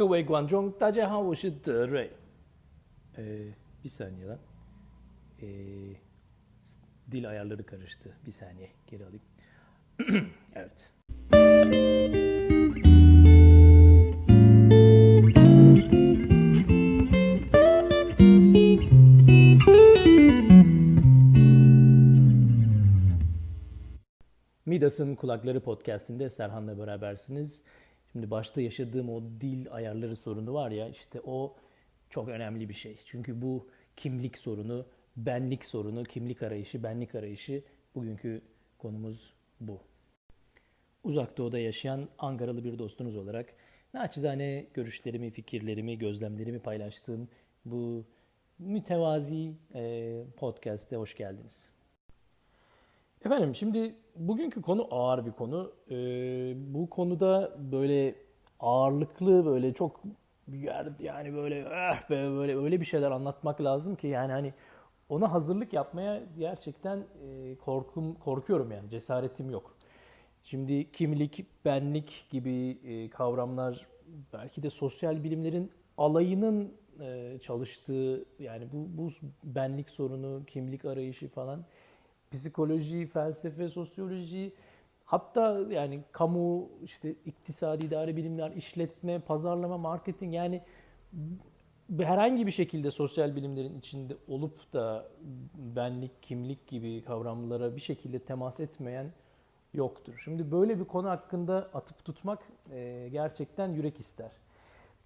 各位观众，大家好，我是德瑞。Ee, bir saniye lan. Ee, dil ayarları karıştı. Bir saniye geri alayım. evet. Midas'ın Kulakları Podcast'inde Serhan'la berabersiniz. Şimdi başta yaşadığım o dil ayarları sorunu var ya işte o çok önemli bir şey. Çünkü bu kimlik sorunu, benlik sorunu, kimlik arayışı, benlik arayışı bugünkü konumuz bu. Uzak Doğu'da yaşayan Ankaralı bir dostunuz olarak naçizane görüşlerimi, fikirlerimi, gözlemlerimi paylaştığım bu mütevazi e, podcast'e hoş geldiniz. Efendim şimdi bugünkü konu ağır bir konu. Ee, bu konuda böyle ağırlıklı böyle çok yer yani böyle eh be böyle öyle bir şeyler anlatmak lazım ki yani hani ona hazırlık yapmaya gerçekten e, korkum korkuyorum yani cesaretim yok. Şimdi kimlik, benlik gibi e, kavramlar belki de sosyal bilimlerin alayının e, çalıştığı yani bu, bu benlik sorunu, kimlik arayışı falan psikoloji, felsefe, sosyoloji, hatta yani kamu, işte iktisadi idare bilimler, işletme, pazarlama, marketing yani herhangi bir şekilde sosyal bilimlerin içinde olup da benlik, kimlik gibi kavramlara bir şekilde temas etmeyen yoktur. Şimdi böyle bir konu hakkında atıp tutmak gerçekten yürek ister.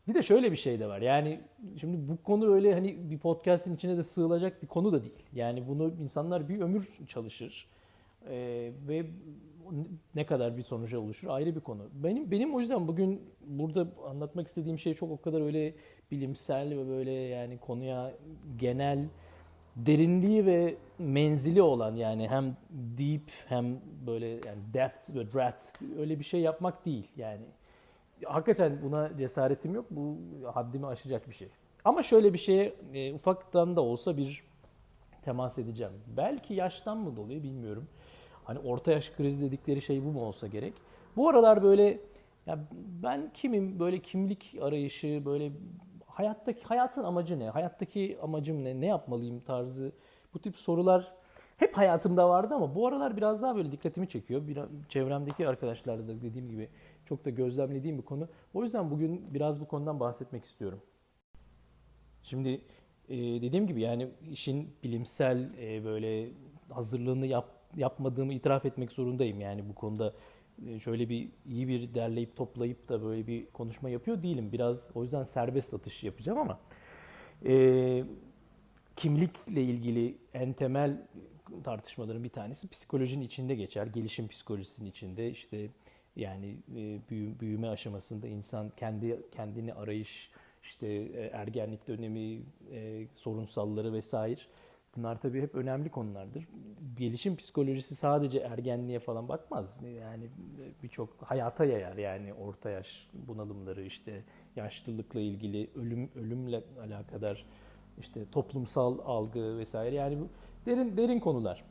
Bir de şöyle bir şey de var. Yani şimdi bu konu öyle hani bir podcast'in içine de sığılacak bir konu da değil. Yani bunu insanlar bir ömür çalışır. Ee, ve ne kadar bir sonuca oluşur ayrı bir konu. Benim benim o yüzden bugün burada anlatmak istediğim şey çok o kadar öyle bilimsel ve böyle yani konuya genel derinliği ve menzili olan yani hem deep hem böyle yani depth ve breadth öyle bir şey yapmak değil yani hakikaten buna cesaretim yok. Bu haddimi aşacak bir şey. Ama şöyle bir şeye e, ufaktan da olsa bir temas edeceğim. Belki yaştan mı dolayı bilmiyorum. Hani orta yaş krizi dedikleri şey bu mu olsa gerek. Bu aralar böyle ya ben kimim böyle kimlik arayışı böyle hayattaki hayatın amacı ne? Hayattaki amacım ne? Ne yapmalıyım tarzı bu tip sorular hep hayatımda vardı ama bu aralar biraz daha böyle dikkatimi çekiyor. Bir, çevremdeki arkadaşlarla da dediğim gibi çok da gözlemlediğim bir konu. O yüzden bugün biraz bu konudan bahsetmek istiyorum. Şimdi e, dediğim gibi yani işin bilimsel e, böyle hazırlığını yap, yapmadığımı itiraf etmek zorundayım. Yani bu konuda e, şöyle bir iyi bir derleyip toplayıp da böyle bir konuşma yapıyor değilim. Biraz o yüzden serbest atış yapacağım ama e, kimlikle ilgili en temel tartışmaların bir tanesi psikolojinin içinde geçer. Gelişim psikolojisinin içinde işte yani e, büyüme aşamasında insan kendi kendini arayış, işte e, ergenlik dönemi, e, sorunsalları vesaire. Bunlar tabii hep önemli konulardır. Gelişim psikolojisi sadece ergenliğe falan bakmaz. Yani birçok hayata yayar yani orta yaş bunalımları işte yaşlılıkla ilgili ölüm ölümle alakadar işte toplumsal algı vesaire yani bu derin derin konular.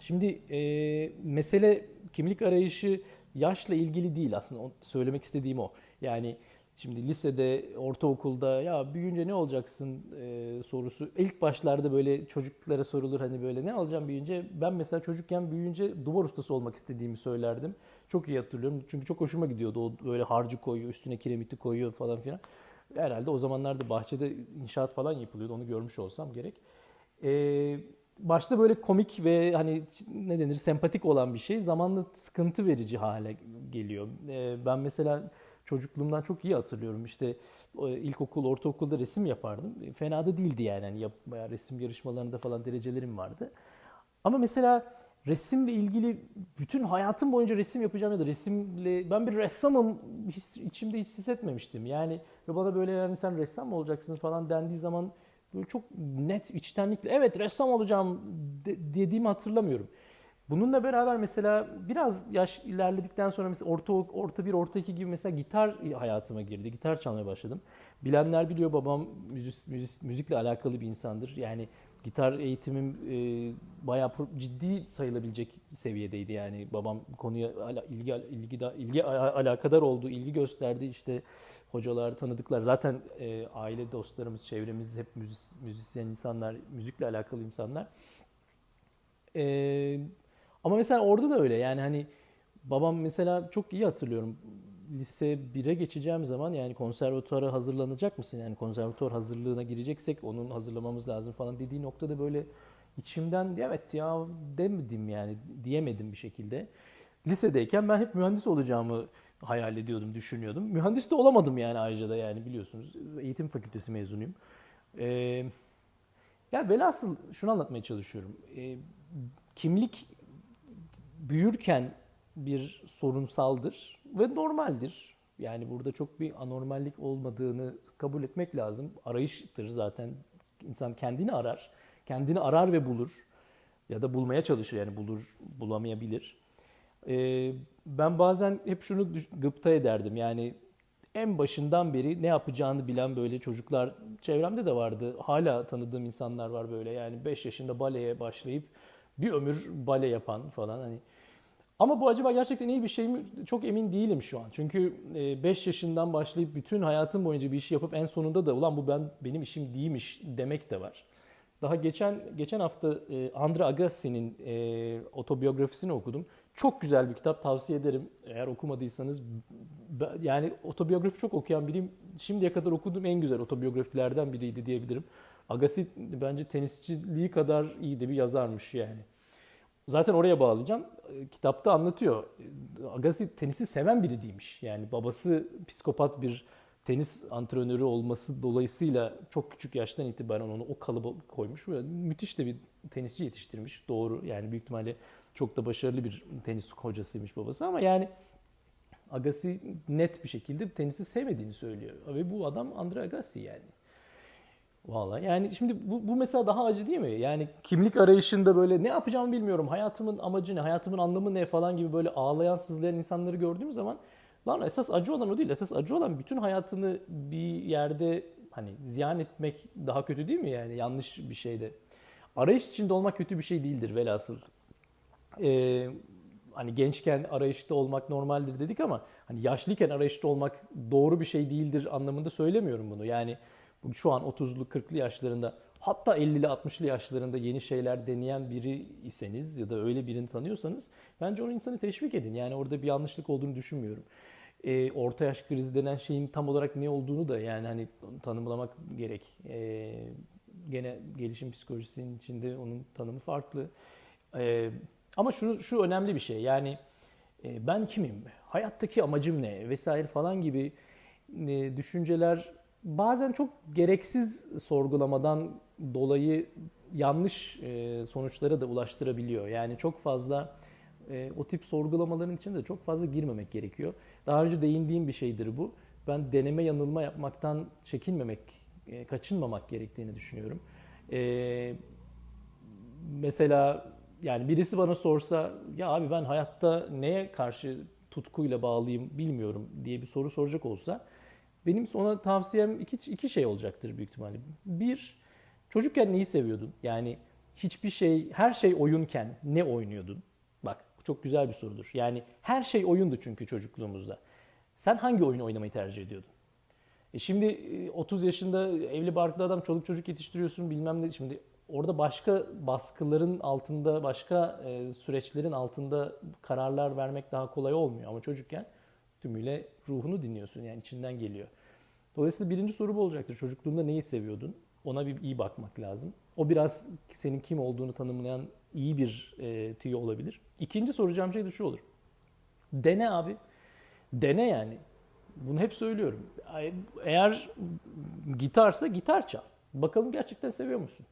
Şimdi e, mesele kimlik arayışı yaşla ilgili değil aslında söylemek istediğim o. Yani şimdi lisede, ortaokulda ya büyüyünce ne olacaksın e, sorusu ilk başlarda böyle çocuklara sorulur hani böyle ne alacağım büyüyünce. Ben mesela çocukken büyüyünce duvar ustası olmak istediğimi söylerdim. Çok iyi hatırlıyorum çünkü çok hoşuma gidiyordu o böyle harcı koyuyor üstüne kiremiti koyuyor falan filan. Herhalde o zamanlarda bahçede inşaat falan yapılıyordu onu görmüş olsam gerek. Eee başta böyle komik ve hani ne denir sempatik olan bir şey zamanla sıkıntı verici hale geliyor. Ee, ben mesela çocukluğumdan çok iyi hatırlıyorum işte ilkokul, ortaokulda resim yapardım. Fena da değildi yani, yani yap, resim yarışmalarında falan derecelerim vardı. Ama mesela resimle ilgili bütün hayatım boyunca resim yapacağım ya da resimle ben bir ressamım his, içimde hiç hissetmemiştim. Yani ve bana böyle yani sen ressam mı olacaksın falan dendiği zaman böyle çok net içtenlikle evet ressam olacağım de, dediğimi hatırlamıyorum. Bununla beraber mesela biraz yaş ilerledikten sonra mesela orta orta bir orta iki gibi mesela gitar hayatıma girdi. Gitar çalmaya başladım. Bilenler biliyor babam müzik, müzik, müzikle alakalı bir insandır. Yani gitar eğitimim e, bayağı ciddi sayılabilecek seviyedeydi yani babam konuya ilgi ilgi ilgi alakadar oldu, ilgi gösterdi işte hocalar, tanıdıklar zaten e, aile dostlarımız, çevremiz hep müzis, müzisyen insanlar, müzikle alakalı insanlar. E, ama mesela orada da öyle yani hani babam mesela çok iyi hatırlıyorum lise 1'e geçeceğim zaman yani konservatuara hazırlanacak mısın? Yani konservatuar hazırlığına gireceksek onun hazırlamamız lazım falan dediği noktada böyle içimden evet ya demedim yani diyemedim bir şekilde. Lisedeyken ben hep mühendis olacağımı hayal ediyordum, düşünüyordum. Mühendis de olamadım yani ayrıca da yani biliyorsunuz. Eğitim fakültesi mezunuyum. Ee, ya velhasıl şunu anlatmaya çalışıyorum. Ee, kimlik büyürken bir sorunsaldır ve normaldir. Yani burada çok bir anormallik olmadığını kabul etmek lazım. Arayıştır zaten. İnsan kendini arar. Kendini arar ve bulur. Ya da bulmaya çalışır yani bulur, bulamayabilir. Ee, ben bazen hep şunu gıpta ederdim. Yani en başından beri ne yapacağını bilen böyle çocuklar çevremde de vardı. Hala tanıdığım insanlar var böyle. Yani 5 yaşında baleye başlayıp bir ömür bale yapan falan. Hani ama bu acaba gerçekten iyi bir şey mi? Çok emin değilim şu an. Çünkü 5 e, yaşından başlayıp bütün hayatım boyunca bir işi yapıp en sonunda da ulan bu ben benim işim değilmiş demek de var. Daha geçen geçen hafta e, Andre Agassi'nin e, otobiyografisini okudum. Çok güzel bir kitap tavsiye ederim. Eğer okumadıysanız yani otobiyografi çok okuyan biriyim. Şimdiye kadar okuduğum en güzel otobiyografilerden biriydi diyebilirim. Agassi bence tenisçiliği kadar iyi de bir yazarmış yani. Zaten oraya bağlayacağım. E, kitapta anlatıyor. Agassi tenisi seven biri değilmiş. Yani babası psikopat bir tenis antrenörü olması dolayısıyla çok küçük yaştan itibaren onu o kalıba koymuş. Müthiş de bir tenisçi yetiştirmiş. Doğru yani büyük ihtimalle çok da başarılı bir tenis hocasıymış babası ama yani Agassi net bir şekilde tenisi sevmediğini söylüyor. Ve bu adam Andre Agassi yani. Valla yani şimdi bu, bu mesela daha acı değil mi? Yani kimlik arayışında böyle ne yapacağımı bilmiyorum. Hayatımın amacı ne, hayatımın anlamı ne falan gibi böyle ağlayan, sızlayan insanları gördüğüm zaman lan esas acı olan o değil. Esas acı olan bütün hayatını bir yerde hani ziyan etmek daha kötü değil mi yani yanlış bir şeyde. Arayış içinde olmak kötü bir şey değildir velhasıl. Ee, hani gençken arayışta olmak normaldir dedik ama hani yaşlıyken arayışta olmak doğru bir şey değildir anlamında söylemiyorum bunu. Yani şu an 30'lu 40'lı yaşlarında hatta 50'li 60'lı yaşlarında yeni şeyler deneyen biri iseniz ya da öyle birini tanıyorsanız bence onu insanı teşvik edin. Yani orada bir yanlışlık olduğunu düşünmüyorum. E, orta yaş krizi denen şeyin tam olarak ne olduğunu da yani hani tanımlamak gerek. E, gene gelişim psikolojisinin içinde onun tanımı farklı. E, ama şu, şu önemli bir şey yani e, ben kimim, hayattaki amacım ne vesaire falan gibi e, düşünceler bazen çok gereksiz sorgulamadan dolayı yanlış e, sonuçlara da ulaştırabiliyor. Yani çok fazla e, o tip sorgulamaların içinde de çok fazla girmemek gerekiyor. Daha önce değindiğim bir şeydir bu. Ben deneme yanılma yapmaktan çekinmemek, e, kaçınmamak gerektiğini düşünüyorum. Mesela yani birisi bana sorsa ya abi ben hayatta neye karşı tutkuyla bağlıyım bilmiyorum diye bir soru soracak olsa benim ona tavsiyem iki, iki şey olacaktır büyük ihtimalle. Bir, çocukken neyi seviyordun? Yani hiçbir şey, her şey oyunken ne oynuyordun? Bak çok güzel bir sorudur. Yani her şey oyundu çünkü çocukluğumuzda. Sen hangi oyunu oynamayı tercih ediyordun? E şimdi 30 e, yaşında evli barklı adam çoluk çocuk yetiştiriyorsun bilmem ne. Şimdi orada başka baskıların altında, başka e, süreçlerin altında kararlar vermek daha kolay olmuyor. Ama çocukken tümüyle ruhunu dinliyorsun yani içinden geliyor. Dolayısıyla birinci soru bu olacaktır. Çocukluğunda neyi seviyordun? Ona bir iyi bakmak lazım. O biraz senin kim olduğunu tanımlayan iyi bir e, tüyo olabilir. İkinci soracağım şey de şu olur. Dene abi. Dene yani. Bunu hep söylüyorum. Eğer gitarsa gitar çal. Bakalım gerçekten seviyor musun?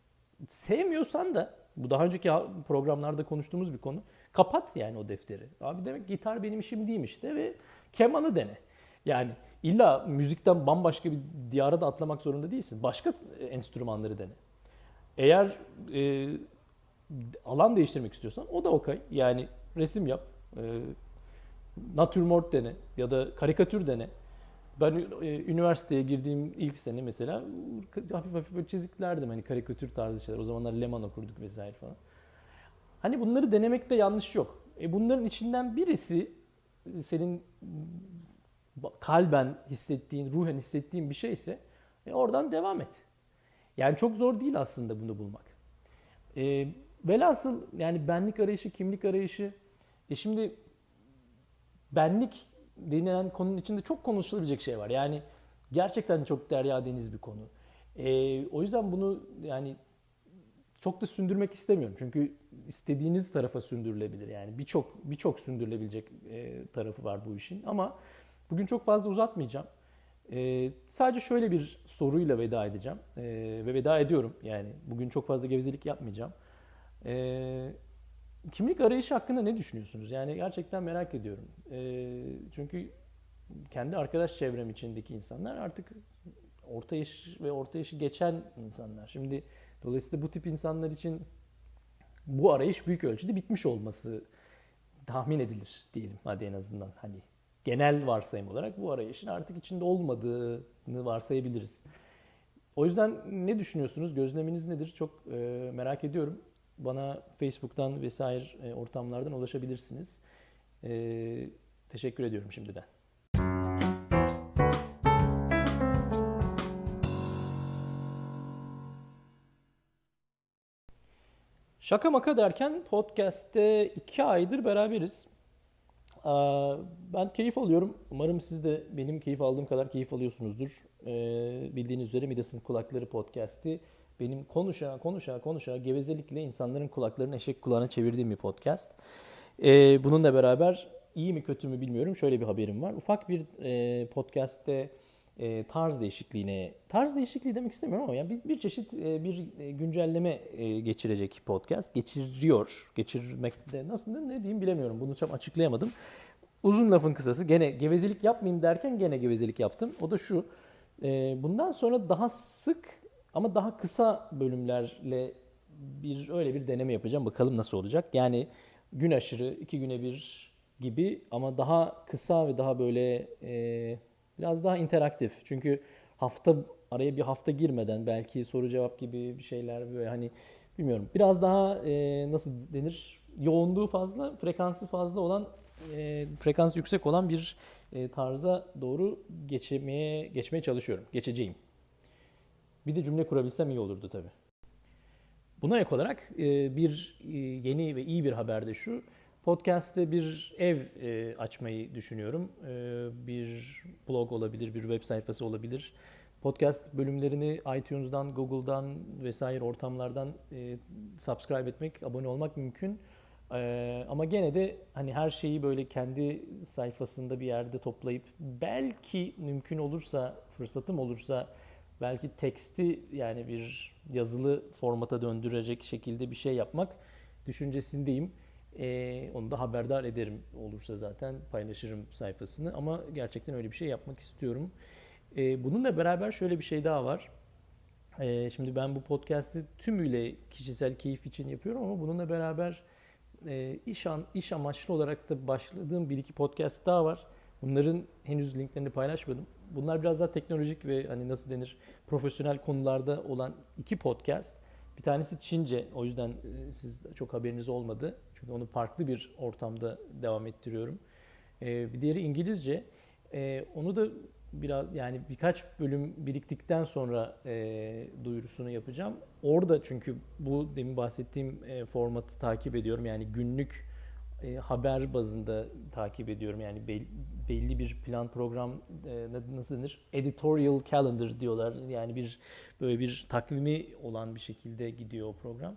Sevmiyorsan da bu daha önceki programlarda konuştuğumuz bir konu. Kapat yani o defteri. Abi demek gitar benim işim değilmiş de ve kemanı dene. Yani illa müzikten bambaşka bir diyara da atlamak zorunda değilsin. Başka enstrümanları dene. Eğer e, alan değiştirmek istiyorsan o da okay. Yani resim yap, e, natürmort dene ya da karikatür dene. Ben e, üniversiteye girdiğim ilk sene mesela hafif hafif böyle çiziklerdim hani karikatür tarzı şeyler. O zamanlar Leman okurduk vesaire falan. Hani bunları denemekte yanlış yok. E bunların içinden birisi senin kalben hissettiğin, ruhen hissettiğin bir şeyse e oradan devam et. Yani çok zor değil aslında bunu bulmak. E, velhasıl yani benlik arayışı, kimlik arayışı. E şimdi benlik denilen konunun içinde çok konuşulabilecek şey var. Yani gerçekten çok derya deniz bir konu. E, o yüzden bunu yani çok da sündürmek istemiyorum. Çünkü istediğiniz tarafa sündürülebilir. Yani birçok birçok sündürülebilecek e, tarafı var bu işin. Ama bugün çok fazla uzatmayacağım. E, sadece şöyle bir soruyla veda edeceğim. E, ve veda ediyorum. Yani bugün çok fazla gevezelik yapmayacağım. E, kimlik arayışı hakkında ne düşünüyorsunuz? Yani gerçekten merak ediyorum. E, çünkü kendi arkadaş çevrem içindeki insanlar artık orta yaş ve orta yaşı geçen insanlar. Şimdi dolayısıyla bu tip insanlar için bu arayış büyük ölçüde bitmiş olması tahmin edilir diyelim hadi en azından hani genel varsayım olarak bu arayışın artık içinde olmadığını varsayabiliriz. O yüzden ne düşünüyorsunuz? Gözleminiz nedir? Çok e, merak ediyorum. Bana Facebook'tan vesaire e, ortamlardan ulaşabilirsiniz. E, teşekkür ediyorum şimdiden. Şaka maka derken podcast'te iki aydır beraberiz. Ben keyif alıyorum. Umarım siz de benim keyif aldığım kadar keyif alıyorsunuzdur. Bildiğiniz üzere Midas'ın Kulakları podcast'i benim konuşa konuşa konuşa gevezelikle insanların kulaklarını eşek kulağına çevirdiğim bir podcast. Bununla beraber iyi mi kötü mü bilmiyorum. Şöyle bir haberim var. Ufak bir podcast'te e, tarz değişikliğine, tarz değişikliği demek istemiyorum ama yani bir, bir çeşit e, bir e, güncelleme e, geçirecek podcast. Geçiriyor. Geçirmekte nasıl ne diyeyim bilemiyorum. Bunu tam açıklayamadım. Uzun lafın kısası gene gevezelik yapmayayım derken gene gevezelik yaptım. O da şu. E, bundan sonra daha sık ama daha kısa bölümlerle bir öyle bir deneme yapacağım. Bakalım nasıl olacak. Yani gün aşırı, iki güne bir gibi ama daha kısa ve daha böyle e, Biraz daha interaktif. Çünkü hafta araya bir hafta girmeden belki soru cevap gibi bir şeyler böyle hani bilmiyorum. Biraz daha e, nasıl denir? Yoğunluğu fazla, frekansı fazla olan, e, frekans yüksek olan bir e, tarza doğru geçmeye geçmeye çalışıyorum. Geçeceğim. Bir de cümle kurabilsem iyi olurdu tabii. Buna ek olarak e, bir e, yeni ve iyi bir haber de şu. Podcast'te bir ev e, açmayı düşünüyorum. Bir blog olabilir, bir web sayfası olabilir. Podcast bölümlerini iTunes'dan, Google'dan vesaire ortamlardan subscribe etmek, abone olmak mümkün. Ama gene de hani her şeyi böyle kendi sayfasında bir yerde toplayıp belki mümkün olursa, fırsatım olursa belki teksti yani bir yazılı formata döndürecek şekilde bir şey yapmak düşüncesindeyim. E, onu da haberdar ederim olursa zaten paylaşırım sayfasını ama gerçekten öyle bir şey yapmak istiyorum. E, bununla beraber şöyle bir şey daha var. E, şimdi ben bu podcast'i tümüyle kişisel keyif için yapıyorum ama bununla beraber e, iş, an, iş amaçlı olarak da başladığım bir iki podcast daha var. Bunların henüz linklerini paylaşmadım. Bunlar biraz daha teknolojik ve hani nasıl denir profesyonel konularda olan iki podcast. Bir tanesi Çince. O yüzden e, siz çok haberiniz olmadı. Çünkü onu farklı bir ortamda devam ettiriyorum. E, bir diğeri İngilizce. E, onu da biraz yani birkaç bölüm biriktikten sonra e, duyurusunu yapacağım. Orada çünkü bu demin bahsettiğim e, formatı takip ediyorum. Yani günlük e, haber bazında takip ediyorum. Yani be, belli bir plan program e, nasıl denir? Editorial calendar diyorlar. Yani bir böyle bir takvimi olan bir şekilde gidiyor o program.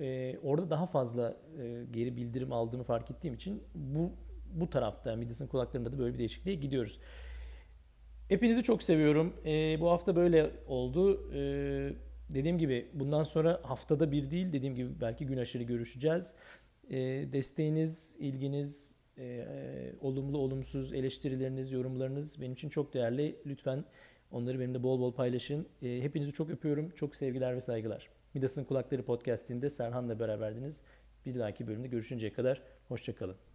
E, orada daha fazla e, geri bildirim aldığımı fark ettiğim için bu bu tarafta Midas'ın kulaklarında da böyle bir değişikliğe gidiyoruz. Hepinizi çok seviyorum. E, bu hafta böyle oldu. E, dediğim gibi bundan sonra haftada bir değil dediğim gibi belki gün aşırı görüşeceğiz. E, desteğiniz, ilginiz, e, e, olumlu olumsuz eleştirileriniz, yorumlarınız benim için çok değerli. Lütfen onları benimle bol bol paylaşın. E, hepinizi çok öpüyorum. Çok sevgiler ve saygılar. Midas'ın Kulakları Podcast'inde Serhan'la beraberdiniz. Bir dahaki bölümde görüşünceye kadar hoşçakalın.